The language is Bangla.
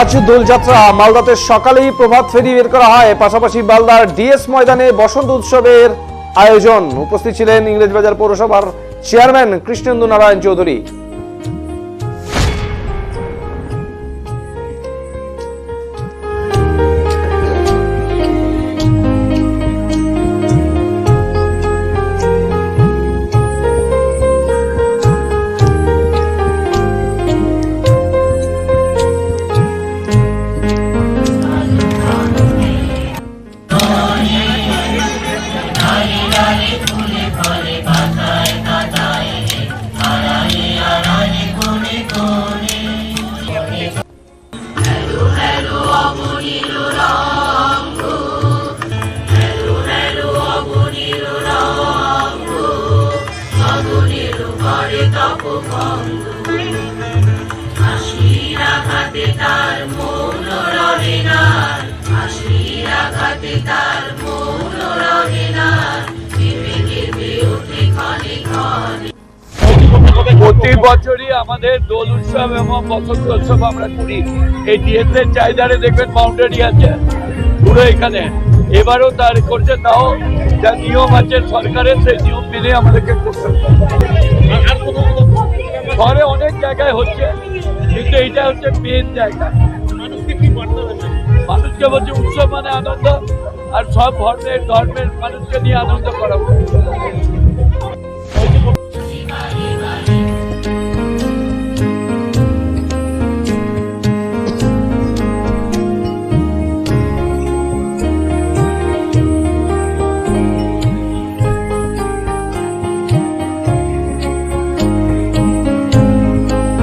আজ দোলযাত্রা মালদাতে সকালেই প্রভাত ফেরি বের করা হয়। পাশাপাশি মালদার ডিএস ময়দানে বসন্ত উৎসবের আয়োজন। উপস্থিত ছিলেন ইংরেজবাজার পৌরসভার চেয়ারম্যান কৃষ্ণেন্দু নারায়ণ চৌধুরী। প্রতি বছরই আমাদের দোল উৎসব এবং বসন্ত উৎসব আমরা করি। এই ডিএসের চাহিদারে দেখবেন বাউন্ডারি আছে। পুরো এখানে। এবারও তার করছে, তাও যা নিয়ম আছে সরকারের, সেই নিয়ম মেনে আমাদেরকে করতে জায়গায় হচ্ছে, কিন্তু এটা হচ্ছে মেন জায়গা মানুষকে বলছে উৎসব মানে আনন্দ, আর সব ধর্মের ধর্মের মানুষকে নিয়ে আনন্দ করা উচিত।